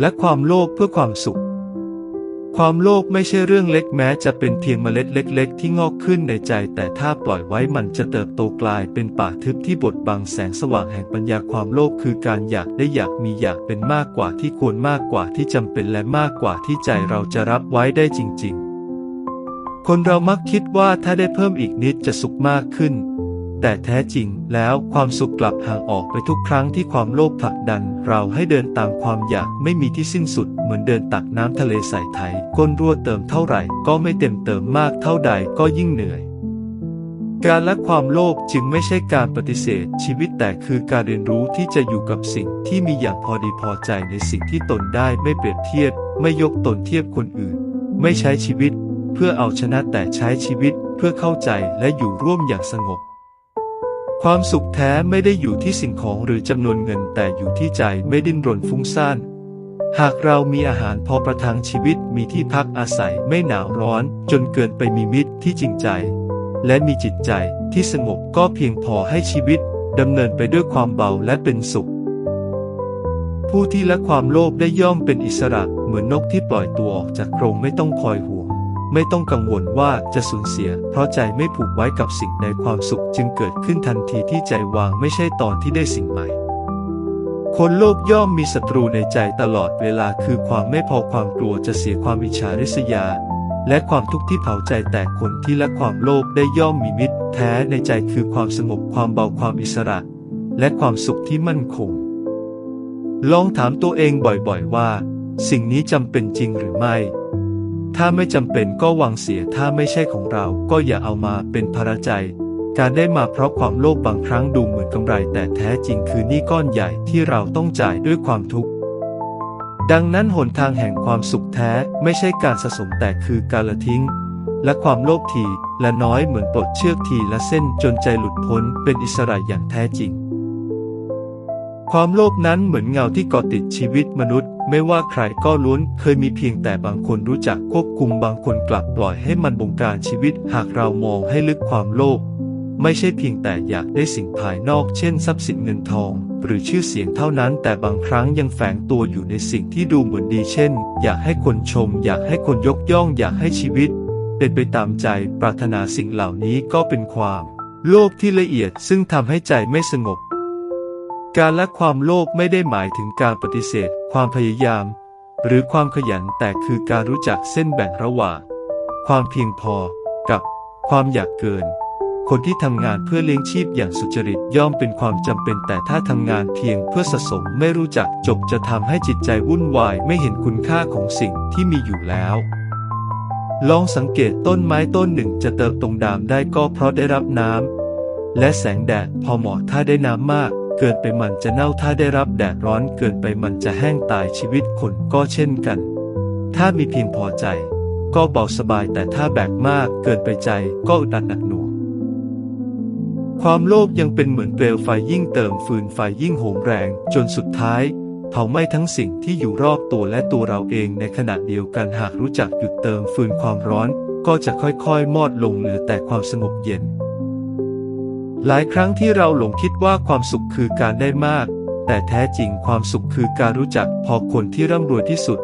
และความโลภเพื่อความสุข ความโลภไม่ใช่เรื่องเล็กแม้จะเป็นเพียงเมล็ดเล็ก ๆ ที่งอกขึ้นในใจ แต่ถ้าปล่อยไว้มันจะเติบโตกลายเป็นป่าทึบที่บดบังแสงสว่างแห่งปัญญาความโลภคือการอยากได้อยากมีอยากเป็นมากกว่าที่ควรมากกว่าที่จำเป็นและมากกว่าที่ใจเราจะรับไว้ได้จริง ๆ คนเรามักคิดว่าถ้าได้เพิ่มอีกนิดจะสุขมากขึ้น แต่แท้จริงแล้วความสุขกลับห่างออกไปทุกครั้งที่ความโลภผลักดัน เราให้เดินตามความอยากไม่มีที่สิ้นสุด เหมือนเดินตักน้ำทะเลใส่ไถก้นรั่วเติมเท่าไหร่ ก็ไม่เต็มเติมมากเท่าใดก็ยิ่งเหนื่อยการละความโลภจึงไม่ใช่การปฏิเสธ ชีวิตแต่คือการเรียนรู้ที่จะอยู่กับสิ่งที่มีอย่างพอดีพอใจในสิ่งที่ตนได้ไม่เปรียบเทียบ ไม่ยกตนเทียบคนอื่น ไม่ใช้ชีวิต เพื่อเอาชนะแต่ใช้ชีวิตเพื่อเข้าใจและอยู่ร่วมอย่างสงบ ความสุขแท้ไม่ได้อยู่ที่สิ่งของหรือจำนวนเงินแต่อยู่ที่ใจไม่ดิ้นรนฟุ้งซ่าน หากเรามีอาหารพอประทังชีวิตมีที่พักอาศัยไม่หนาวร้อน จนเกินไปมีมิตรที่จริงใจ และมีจิตใจที่สงบก็เพียงพอให้ชีวิตดำเนินไปด้วยความเบาและเป็นสุข ผู้ที่ละความโลภได้ย่อมเป็นอิสระเหมือนนกที่ปล่อยตัวออกจากกรงไม่ต้องคอยห่วง ไม่ต้องกังวลว่าจะสูญเสีย เพราะใจไม่ผูกไว้กับสิ่งใดความสุขจึงเกิดขึ้นทันทีที่ใจวางไม่ใช่ตอนที่ได้สิ่งใหม่ คนโลภย่อมมีศัตรูในใจตลอดเวลาคือความไม่พอความกลัวจะเสียความอิจฉาริษยา และความทุกข์ที่เผาใจแต่คนที่ละความโลภได้ย่อมมีมิตร แท้ในใจคือความสงบความเบาความอิสระ และความสุขที่มั่นคง ลองถามตัวเองบ่อยๆว่า สิ่งนี้จำเป็นจริงหรือไม่ ถ้าไม่จำเป็นก็วางเสียถ้าไม่ใช่ของเราก็อย่าเอามาเป็นภาระใจ การได้มาเพราะความโลภบางครั้งดูเหมือนกำไร แต่แท้จริงคือหนี้ก้อนใหญ่ที่เราต้องจ่ายด้วยความทุกข์ดังนั้นหนทางแห่งความสุขแท้ไม่ใช่การสะสมแต่คือการละทิ้ง และความโลภทีละน้อยเหมือนปลดเชือกทีละเส้นจนใจหลุดพ้นเป็นอิสระอย่างแท้จริง ความโลภนั้นเหมือนเงาที่เกาะติดชีวิตมนุษย์ ไม่ว่าใครก็ล้วนเคยมีเพียงแต่บางคนรู้จักควบคุมบางคนกลับปล่อยให้มันบงการชีวิต หากเรามองให้ลึกความโลภไม่ใช่เพียงแต่อยากได้สิ่งภายนอกเช่นทรัพย์สินเงินทอง หรือชื่อเสียงเท่านั้น แต่บางครั้งยังแฝงตัวอยู่ในสิ่งที่ดูเหมือนดีเช่น อยากให้คนชม อยากให้คนยกย่อง อยากให้ชีวิต เป็นไปตามใจปรารถนาสิ่งเหล่านี้ก็เป็นความ โลภที่ละเอียดซึ่งทำให้ใจไม่สงบ การละความโลภไม่ได้หมายถึงการปฏิเสธ ความพยายาม หรือความขยันแต่คือการรู้จักเส้นแบ่งระหว่าง ความเพียงพอกับความอยากเกิน คนที่ทำงานเพื่อเลี้ยงชีพอย่างสุจริตย่อมเป็นความจำเป็น แต่ถ้าทำงานเพียงเพื่อสะสมไม่รู้จักจบจะทำให้จิตใจวุ่นวายไม่เห็นคุณค่าของสิ่งที่มีอยู่แล้วลองสังเกตต้นไม้ต้นหนึ่งจะเติบโตดามได้ก็เพราะได้รับน้ำและแสงแดดพอเหมาะถ้าได้น้ำมาก เกินไปมันจะเน่าถ้าได้รับแดดร้อนเกินไปมันจะแห้งตายชีวิตคนก็เช่นกัน ถ้ามีเพียงพอใจ ก็เบาสบายแต่ถ้าแบกมากเกินไปใจก็อึดอัดหนักหน่วงความโลภยังเป็นเหมือนเปลวไฟยิ่งเติมฟืนไฟยิ่งโหมแรง จนสุดท้ายเผาไหม้ทั้งสิ่งที่อยู่รอบตัวและตัวเราเองในขณะเดียวกันหากรู้จักหยุดเติมฟืนความร้อน ก็จะค่อยๆ มอดลงเหลือแต่ความสงบเย็น หลายครั้งที่เราหลงคิดว่าความสุขคือการได้มาก แต่แท้จริงความสุขคือการรู้จักพอคนที่ร่ำรวยที่สุด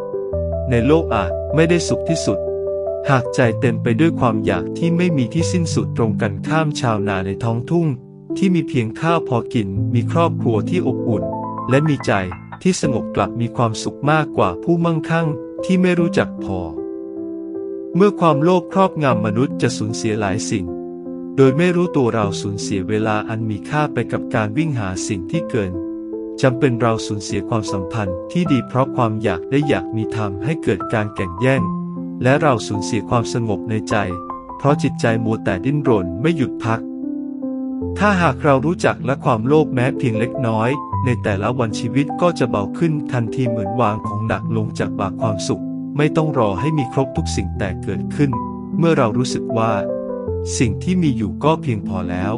ในโลกอาจไม่ได้สุขที่สุด หากใจเต็มไปด้วยความอยากที่ไม่มีที่สิ้นสุดตรงกันข้ามชาวนาในท้องทุ่ง ที่มีเพียงข้าวพอกิน มีครอบครัวที่อบอุ่น และมีใจที่สงบกลับมีความสุขมากกว่าผู้มั่งคั่งที่ไม่รู้จักพอ เมื่อความโลภครอบงำมนุษย์จะสูญเสียหลายสิ่ง โดยไม่รู้ตัวเราสูญเสียเวลาอันมีค่าไปกับการวิ่งหาสิ่งที่เกินจำเป็นเราสูญเสียความสัมพันธ์ที่ดีเพราะความอยากได้อยากมีธรรมให้เกิดการแข่งแย่ง และเราสูญเสียความสงบในใจ เพราะจิตใจมัวแต่ดิ้นรนไม่หยุดพัก ถ้าหากเรารู้จักและความโลภแม้เพียงเล็กน้อย ในแต่ละวันชีวิตก็จะเบาขึ้นทันทีเหมือนวางของหนักลงจากบาความสุข ไม่ต้องรอให้มีครบทุกสิ่งแต่เกิดขึ้น เมื่อเรารู้สึกว่า สิ่งที่มีอยู่ก็เพียงพอแล้ว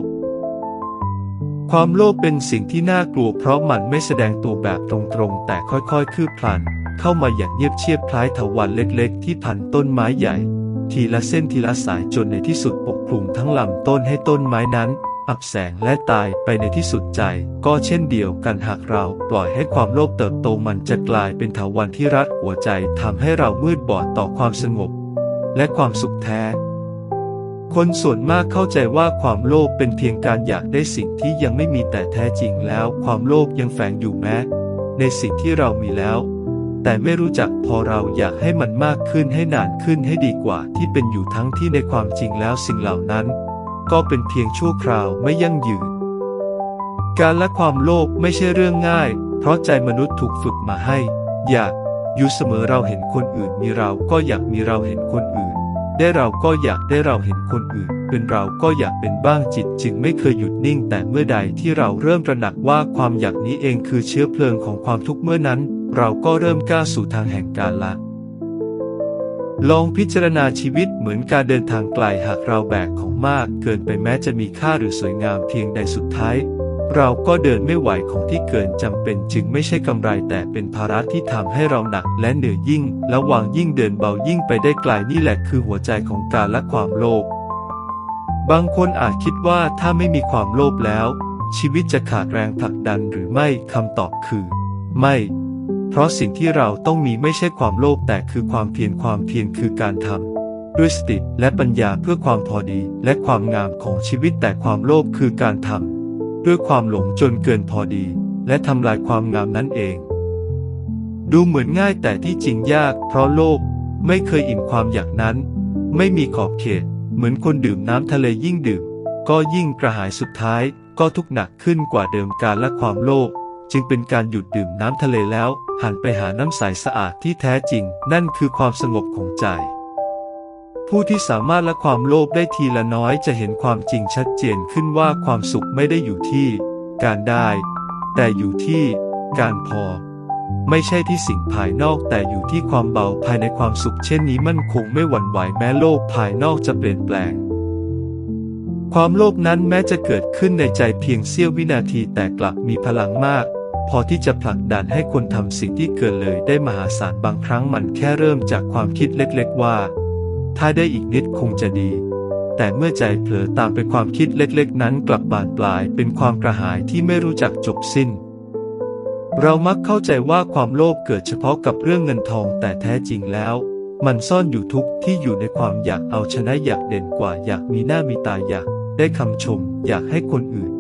ความโลภเป็นสิ่งที่น่ากลัวเพราะมันไม่แสดงตัวแบบตรงๆ แต่ค่อยๆ คืบพลันเข้ามาอย่างเงียบเชียบคล้ายเถาวัลเล็กๆ ที่พันต้นไม้ใหญ่ ทีละเส้นทีละสายจนในที่สุดปกคลุมทั้งลำต้นให้ต้นไม้นั้น อับแสงและตายไปในที่สุดใจ ก็เช่นเดียวกันหากเราปล่อยให้ความโลภเติบโตมันจะกลายเป็นเถาวันที่รัดหัวใจทำให้เรามืดบอดต่อความสงบ และความสุขแท้ คนส่วนมากเข้าใจว่าความโลภเป็นเพียงการอยากได้สิ่งที่ยังไม่มีแต่แท้จริงแล้ว ความโลภยังแฝงอยู่แม้ ในสิ่งที่เรามีแล้ว แต่ไม่รู้จักพอเราอยากให้มันมากขึ้นให้นานขึ้นให้ดีกว่าที่เป็นอยู่ทั้งที่ในความจริงแล้วสิ่งเหล่านั้น ก็เป็นเพียงชั่วคราวไม่ยั่งยืน การละความโลภไม่ใช่เรื่องง่าย เพราะใจมนุษย์ถูกฝึกมาให้ อยากอยู่เสมอเราเห็นคนอื่นมีเราก็อยากมีเราเห็นคนอื่น ได้เราก็อยากได้เราเห็นคนอื่น เป็นเราก็อยากเป็นบ้างจิตจึงไม่เคยหยุดนิ่ง แต่เมื่อใดที่เราเริ่มตระหนักว่าความอยากนี้เองคือเชื้อเพลิงของความทุกข์เมื่อนั้น เราก็เริ่มก้าวสู่ทางแห่งการละลองพิจารณาชีวิตเหมือนการเดินทางไกลหากเราแบกของมาก เกินไปแม้จะมีค่าหรือสวยงามเพียงใดสุดท้าย เราก็เดินไม่ไหวของที่เกินจำเป็นจึงไม่ใช่กำไรแต่เป็นภาระที่ทำให้เราหนักและเหนื่อยยิ่ง และวางยิ่งเดินเบายิ่งไปได้ไกลนี่แหละคือหัวใจของการละความโลภบางคนอาจคิดว่าถ้าไม่มีความโลภแล้ว ชีวิตจะขาดแรงผลักดันหรือไม่คำตอบคือ ไม่ เพราะสิ่งที่เราต้องมีไม่ใช่ความโลภแต่คือความเพียรความเพียรคือการทำด้วยสติและปัญญาเพื่อความพอดีและความงามของชีวิตแต่ความโลภคือการทำ ด้วยความหลงจนเกินพอดี และทำลายความงามนั่นเอง ดูเหมือนง่ายแต่ที่จริงยาก เพราะโลภไม่เคยอิ่มความอยากนั้น ไม่มีขอบเขต เหมือนคนดื่มน้ำทะเลยิ่งดื่ม ก็ยิ่งกระหายสุดท้ายก็ทุกหนักขึ้นกว่าเดิมการละความโลภจึงเป็นการหยุดดื่มน้ำทะเลแล้ว หันไปหาน้ำใสสะอาดที่แท้จริง นั่นคือความสงบของใจ ผู้ที่สามารถละความโลภได้ทีละน้อยจะเห็นความจริงชัดเจนขึ้นว่าความสุขไม่ได้อยู่ที่ การได้ แต่อยู่ที่การพอ ไม่ใช่ที่สิ่งภายนอกแต่อยู่ที่ความเบาภายในความสุขเช่นนี้มั่นคงไม่หวั่นไหวแม้โลกภายนอกจะเปลี่ยนแปลง ความโลภนั้นแม้จะเกิดขึ้นในใจเพียงเสี้ยววินาทีแต่กลับมีพลังมากพอที่จะผลักดันให้คนทำสิ่งที่เกินเลยได้มหาศาลบางครั้งมันแค่เริ่มจากความคิดเล็กๆว่า ถ้าได้อีกนิดคงจะดี แต่เมื่อใจเผลอตามไปความคิดเล็กๆ นั้นกลับบานปลายเป็นความกระหายที่ไม่รู้จักจบสิ้น เรามักเข้าใจว่าความโลภเกิดเฉพาะกับเรื่องเงินทองแต่แท้จริงแล้ว มันซ่อนอยู่ทุกที่อยู่ในความอยากเอาชนะอยากเด่นกว่าอยากมีหน้ามีตาอยากได้คำชม อยากให้คนอื่น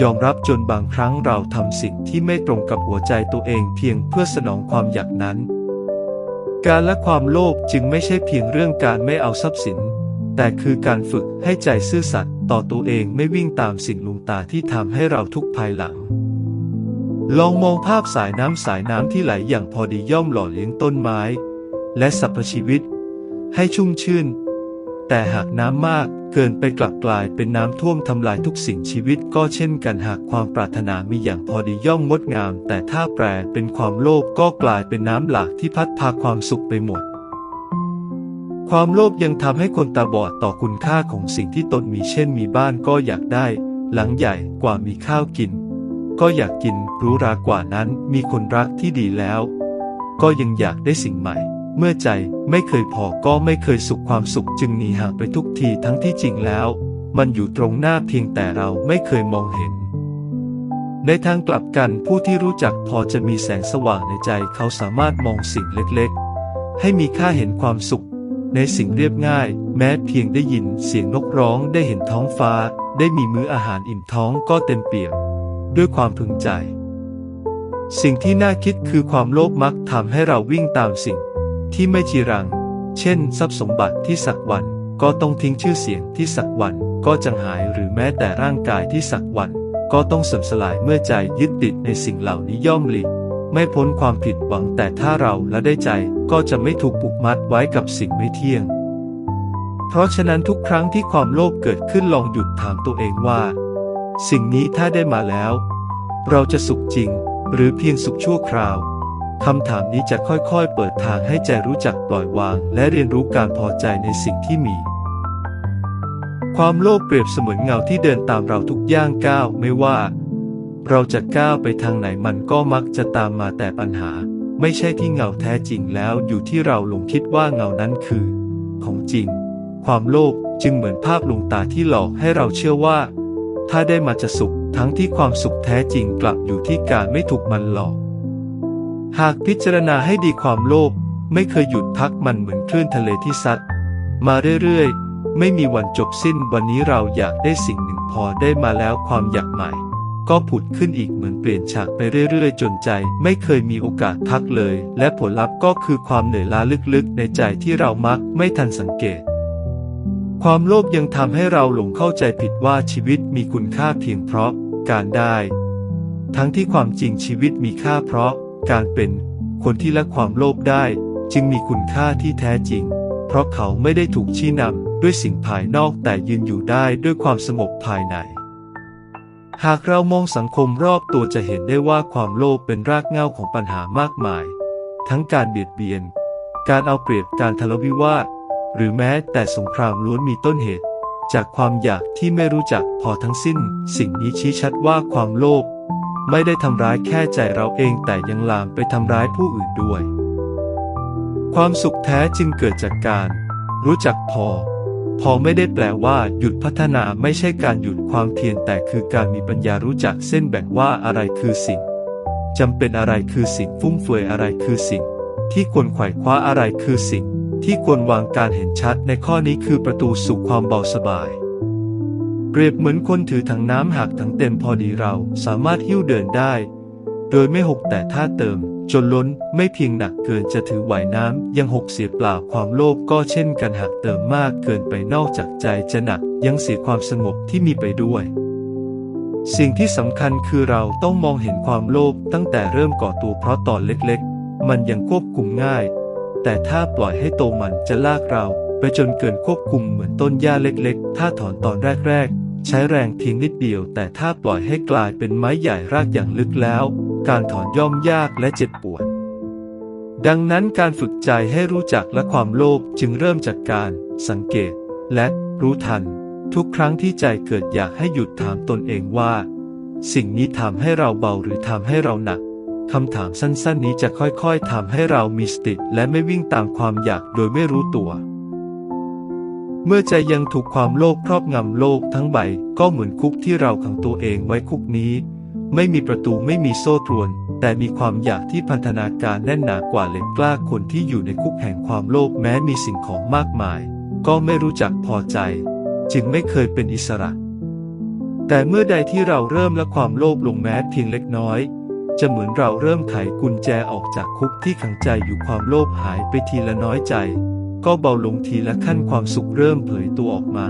ยอมรับจนบางครั้งเราทำสิ่งที่ไม่ตรงกับหัวใจตัวเองเพียงเพื่อสนองความอยากนั้น การละความโลภจึงไม่ใช่เพียงเรื่องการไม่เอาทรัพย์สิน แต่คือการฝึกให้ใจซื่อสัตย์ต่อตัวเองไม่วิ่งตามสิ่งลุงตาที่ทำให้เราทุกข์ภายหลัง ลองมองภาพสายน้ำสายน้ำที่ไหลอย่างพอดีย่อมหล่อเลี้ยงต้นไม้ และสรรพชีวิต ให้ชุ่มชื่น แต่หากน้ำมากเกินไปกลับกลายเป็นน้ำท่วมทำลายทุกสิ่งชีวิตก็เช่นกันหากความปรารถนามีอย่างพอดีย่อมงดงาม แต่ถ้าแปรเป็นความโลภก็กลายเป็นน้ำหลากที่พัดพาความสุขไปหมด ความโลภยังทำให้คนตาบอดต่อคุณค่าของสิ่งที่ตนมีเช่นมีบ้านก็อยากได้ หลังใหญ่กว่ามีข้าวกิน ก็อยากกินรู้รากว่านั้นมีคนรักที่ดีแล้ว ก็ยังอยากได้สิ่งใหม่ เมื่อใจไม่เคยพอก็ไม่เคยสุขความสุขจึงหนีห่างไปทุกทีทั้งที่จริงแล้ว มันอยู่ตรงหน้าเพียงแต่เราไม่เคยมองเห็น ในทางกลับกันผู้ที่รู้จักพอจะมีแสงสว่างในใจเขาสามารถมองสิ่งเล็กๆ ให้มีค่าเห็นความสุข ในสิ่งเรียบง่าย แม้เพียงได้ยินเสียงนกร้องได้เห็นท้องฟ้า ได้มีมื้ออาหารอิ่มท้องก็เต็มเปี่ยมด้วยความพึงใจสิ่งที่น่าคิดคือความโลภมักทำให้เราวิ่งตามสิ่ง ที่ไม่จีรัง เช่น ทรัพย์สมบัติที่สักวันก็ต้องทิ้งชื่อเสียงที่สักวันก็จางหายหรือแม้แต่ร่างกายที่สักวัน ก็ต้องเสื่อมสลายเมื่อใจยึดติดในสิ่งเหล่านี้ย่อมหลีกไม่พ้นความผิดหวังแต่ถ้าเราและได้ใจก็จะไม่ถูกผูกมัดไว้กับสิ่งไม่เที่ยง เพราะฉะนั้นทุกครั้งที่ความโลภเกิดขึ้นลองหยุดถามตัวเองว่า สิ่งนี้ถ้าได้มาแล้ว เราจะสุขจริง หรือเพียงสุขชั่วคราว คำถามนี้จะค่อยๆ เปิดทางให้ใจรู้จักปล่อยวาง และเรียนรู้การพอใจในสิ่งที่มี ความโลภเปรียบเสมือนเงาที่เดินตามเราทุกย่างก้าวไม่ว่า เราจะก้าวไปทางไหนมันก็มักจะตามมาแต่ปัญหา ไม่ใช่ที่เงาแท้จริงแล้วอยู่ที่เราหลงคิดว่าเงานั้นคือ ของจริง ความโลภจึงเหมือนภาพลวงตาที่หลอกให้เราเชื่อว่า ถ้าได้มาจะสุข ทั้งที่ความสุขแท้จริงกลับอยู่ที่การไม่ถูกมันหลอก หากพิจารณาให้ดีความโลภไม่เคยหยุดพักมันเหมือนคลื่นทะเลที่ซัดมาเรื่อยๆ ไม่มีวันจบสิ้นวันนี้เราอยากได้สิ่งหนึ่งพอได้มาแล้วความอยากใหม่ ก็ผุดขึ้นอีกเหมือนเปลี่ยนฉากไปเรื่อยๆ จนใจ ไม่เคยมีโอกาสพักเลย และผลลัพธ์ก็คือความเหนื่อยล้าลึกๆ ในใจที่เรามักไม่ทันสังเกต ความโลภยังทำให้เราหลงเข้าใจผิดว่าชีวิตมีคุณค่าเพียงเพราะการได้ ทั้งที่ความจริงชีวิตมีค่าเพราะ การเป็นคนที่ละความโลภได้ จึงมีคุณค่าที่แท้จริง เพราะเขาไม่ได้ถูกชี้นำด้วยสิ่งภายนอกแต่ยืนอยู่ได้ด้วยความสงบภายใน หากเรามองสังคมรอบตัวจะเห็นได้ว่าความโลภเป็นรากเหง้าของปัญหามากมาย ทั้งการเบียดเบียน การเอาเปรียบการทะเลาะวิวาท หรือแม้แต่สงครามล้วนมีต้นเหตุจากความอยากที่ไม่รู้จักพอทั้งสิ้น สิ่งนี้ชี้ชัดว่าความโลภ ไม่ได้ทำร้ายแค่ใจเราเองแต่ยังลามไปทำร้ายผู้อื่นด้วย ความสุขแท้จึงเกิดจากการ รู้จักพอ พอไม่ได้แปลว่าหยุดพัฒนาไม่ใช่การหยุดความเพียรแต่คือการมีปัญญารู้จักเส้นแบ่งว่าอะไรคือสิ่งจำเป็นอะไรคือสิ่งฟุ่มเฟือยอะไรคือสิ่ง ที่ควรไขว่คว้าอะไรคือสิ่ง ที่ควรวางการเห็นชัดในข้อนี้คือประตูสู่ความเบาสบาย เปรียบเหมือนคนถือถังน้ำหากถังเต็มพอดีเราสามารถหิ้วเดินได้ โดยไม่หกแต่ถ้าเติม จนล้นไม่เพียงหนักเกินจะถือไหวน้ำยังหกเสียเปล่าความโลภก็เช่นกันหากเติมมากเกินไปนอกจากใจจะหนักยังเสียความสงบที่มีไปด้วย สิ่งที่สำคัญคือเราต้องมองเห็นความโลภตั้งแต่เริ่มก่อตัวเพราะตอนเล็กๆ มันยังควบคุมง่าย แต่ถ้าปล่อยให้โตมันจะลากเราไปจนเกินควบคุมเหมือนต้นหญ้าเล็กๆ ถ้าถอนตอนแรกๆ ใช้แรงเพียงนิดเดียว แต่ถ้าปล่อยให้กลายเป็นไม้ใหญ่รากอย่างลึกแล้ว การถอนย่อมยากและเจ็บปวด ดังนั้นการฝึกใจให้รู้จักและความโลภจึงเริ่มจากการ สังเกต และรู้ทัน ทุกครั้งที่ใจเกิดอยากให้หยุดถามตนเองว่า สิ่งนี้ทำให้เราเบาหรือทำให้เราหนักคำถามสั้นๆ นี้จะค่อยๆทำให้เรามีสติและไม่วิ่งตามความอยากโดยไม่รู้ตัว เมื่อใจยังถูกความโลภครอบงำโลกทั้งใบก็เหมือนคุกที่เราขังตัวเองไว้คุกนี้ ไม่มีประตูไม่มีโซ่ตรวน แต่มีความอยากที่พันธนาการแน่นหนากว่าเหล็กกล้าคนที่อยู่ในคุกแห่งความโลภแม้มีสิ่งของมากมาย ก็ไม่รู้จักพอใจ จึงไม่เคยเป็นอิสระ แต่เมื่อใดที่เราเริ่มละความโลภลงแม้เพียงเล็กน้อย จะเหมือนเราเริ่มไขกุญแจออกจากคุกที่ขังใจอยู่ความโลภหายไปทีละน้อยใจ ก็เบาลงทีละขั้นความสุขเริ่มเผยตัวออกมา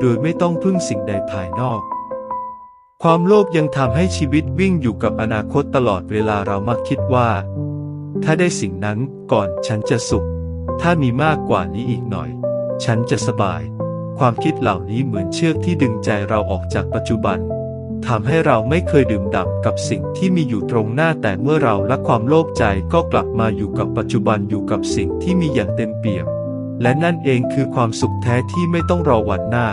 โดยไม่ต้องพึ่งสิ่งใดภายนอก ความโลภยังทำให้ชีวิตวิ่งอยู่กับอนาคตตลอดเวลาเรามักคิดว่า ถ้าได้สิ่งนั้นก่อนฉันจะสุข ถ้ามีมากกว่านี้อีกหน่อย ฉันจะสบาย ความคิดเหล่านี้เหมือนเชือกที่ดึงใจเราออกจากปัจจุบันทำให้เราไม่เคยดื่มด่ำกับสิ่งที่มีอยู่ตรงหน้าแต่เมื่อเราละความโลภใจก็กลับมาอยู่กับปัจจุบันอยู่กับสิ่งที่มีอย่างเต็มเปี่ยม และนั่นเองคือความสุขแท้ที่ไม่ต้องรอวันหน้า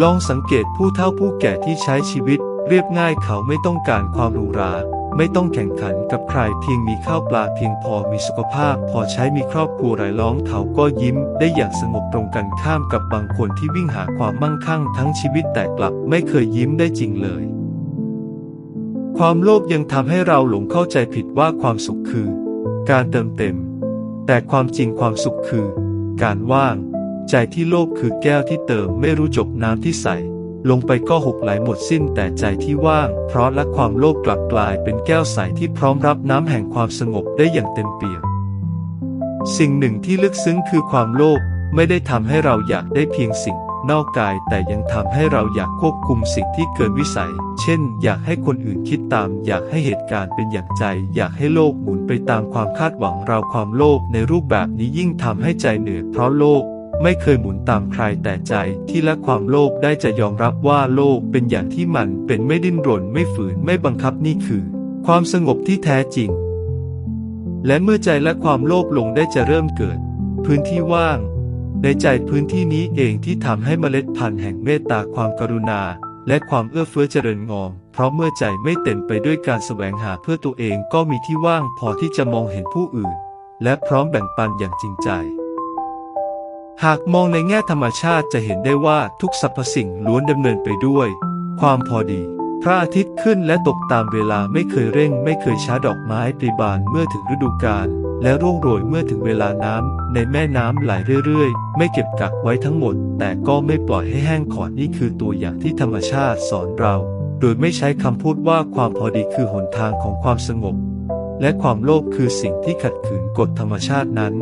ลองสังเกตผู้เฒ่าผู้แก่ที่ใช้ชีวิต เรียบง่ายเขาไม่ต้องการความหรูหรา ไม่ต้องแข่งขันกับใครเพียงมีข้าวปลาเพียงพอมีสุขภาพ พอใช้มีครอบครัวรายล้อมเขาก็ยิ้ม ได้อย่างสงบตรงกันข้ามกับบางคนที่วิ่งหาความมั่งคั่ง ทั้งชีวิตแต่กลับไม่เคยยิ้มได้จริงเลย ความโลภยังทำให้เราหลงเข้าใจผิดว่าความสุขคือ การเติมเต็ม แต่ความจริงความสุขคือ การว่าง ใจที่โลภคือแก้วที่เติมไม่รู้จบน้ำที่ใส ลงไปก็หกไหลหมดสิ้นแต่ใจที่ว่าง เพราะละความโลภกลับกลายเป็นแก้วใสที่พร้อมรับน้ำแห่งความสงบได้อย่างเต็มเปี่ยมสิ่งหนึ่งที่ลึกซึ้งคือความโลภไม่ได้ทำให้เราอยากได้เพียงสิ่ง นอกกายแต่ยังทำให้เราอยากควบคุมสิ่งที่เกินวิสัย เช่น อยากให้คนอื่นคิดตาม อยากให้เหตุการณ์เป็นอย่างใจ อยากให้โลกหมุนไปตามความคาดหวังเราความโลภในรูปแบบนี้ยิ่งทำให้ใจเหนื่อยเพราะโลกไม่เคยหมุนตามใครแต่ใจที่ละความโลภได้จะยอมรับว่าโลกเป็นอย่างที่มันเป็นไม่ดิ้นรนไม่ฝืนไม่บังคับนี่คือ ความสงบที่แท้จริง และเมื่อใจและความโลภลงได้จะเริ่มเกิด พื้นที่ว่าง ในใจพื้นที่นี้เองที่ทำให้เมล็ดพันธุ์แห่งเมตตาความกรุณา และความเอื้อเฟื้อเจริญงอม เพราะเมื่อใจไม่เต็มไปด้วยการแสวงหาเพื่อตัวเองก็มีที่ว่างพอที่จะมองเห็นผู้อื่น และพร้อมแบ่งปันอย่างจริงใจ หากมองในแง่ธรรมชาติจะเห็นได้ว่าทุกสรรพสิ่งล้วนดำเนินไปด้วย ความพอดี พระอาทิตย์ขึ้นและตกตามเวลาไม่เคยเร่ง ไม่เคยช้าดอกไม้ปริบานเมื่อถึงฤดูกาล และร่วงโรยเมื่อถึงเวลาน้ำในแม่น้ำไหลเรื่อยๆ ไม่เก็บกักไว้ทั้งหมด แต่ก็ไม่ปล่อยให้แห้งขอดนี่คือตัวอย่างที่ธรรมชาติสอนเรา โดยไม่ใช้คำพูดว่าความพอดีคือหนทางของความสงบ และความโลภคือสิ่งที่ขัดขืนกฎธรรมชาตินั้น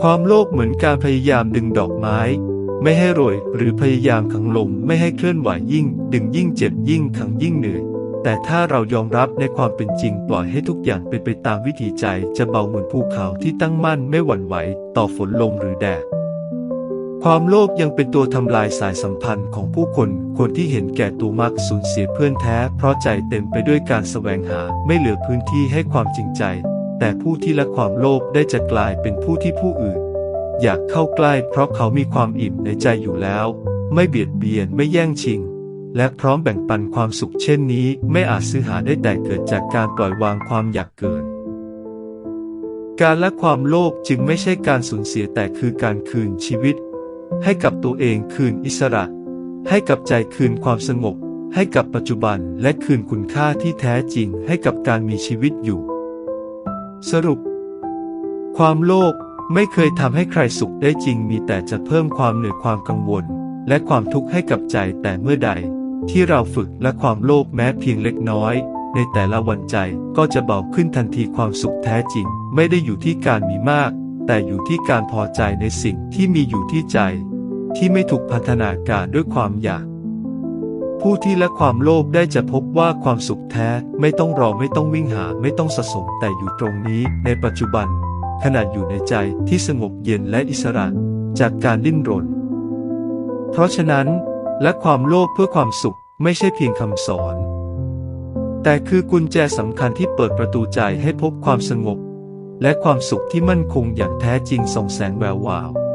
ความโลภเหมือนการพยายามดึงดอกไม้ไม่ให้โรยหรือพยายามขังลมไม่ให้เคลื่อนไหวยิ่ง ดึงยิ่งเจ็บยิ่งขังยิ่งเหนื่อย แต่ถ้าเรายอมรับในความเป็นจริงปล่อยให้ทุกอย่างเป็นไปตามวิถีใจจะเบาเหมือนภูเขาที่ตั้งมั่นไม่หวั่นไหวต่อฝนลมหรือแดด ความโลภยังเป็นตัวทำลายสายสัมพันธ์ของผู้คน คนที่เห็นแก่ตัวมักสูญเสียเพื่อนแท้ เพราะใจเต็มไปด้วยการแสวงหาไม่เหลือพื้นที่ให้ความจริงใจ แต่ผู้ที่ละความโลภได้จะกลายเป็นผู้ที่ผู้อื่น อยากเข้าใกล้เพราะเขามีความอิ่มในใจอยู่แล้ว ไม่เบียดเบียนไม่แย่งชิง และพร้อมแบ่งปันความสุขเช่นนี้ ไม่อาจซื้อหาได้แต่เกิดจากการปล่อยวางความอยากเกิน การละความโลภจึงไม่ใช่การสูญเสียแต่คือการคืนชีวิต ให้กับตัวเองคืนอิสระ ให้กับใจคืนความสงบ ให้กับปัจจุบันและคืนคุณค่าที่แท้จริงให้กับการมีชีวิตอยู่ สรุป ความโลภไม่เคยทำให้ใครสุขได้จริงมีแต่จะเพิ่มความเหนื่อยความกังวล และความทุกข์ให้กับใจแต่เมื่อใด ที่เราฝึกและความโลภแม้เพียงเล็กน้อย ในแต่ละวันใจก็จะเบาขึ้นทันทีความสุขแท้จริง ไม่ได้อยู่ที่การมีมาก แต่อยู่ที่การพอใจในสิ่งที่มีอยู่ที่ใจ ที่ไม่ถูกพัฒนาการด้วยความอยาก ผู้ที่ละความโลภได้จะพบว่าความสุขแท้ไม่ต้องรอไม่ต้องวิ่งหาไม่ต้องสะสมแต่อยู่ตรงนี้ในปัจจุบัน ขณะอยู่ในใจที่สงบเย็นและอิสระจากการดิ้นรน เพราะฉะนั้น และความโลภเพื่อความสุขไม่ใช่เพียงคำสอน แต่คือกุญแจสำคัญที่เปิดประตูใจให้พบความสงบ และความสุขที่มั่นคงอย่างแท้จริงส่องแสงแวววาว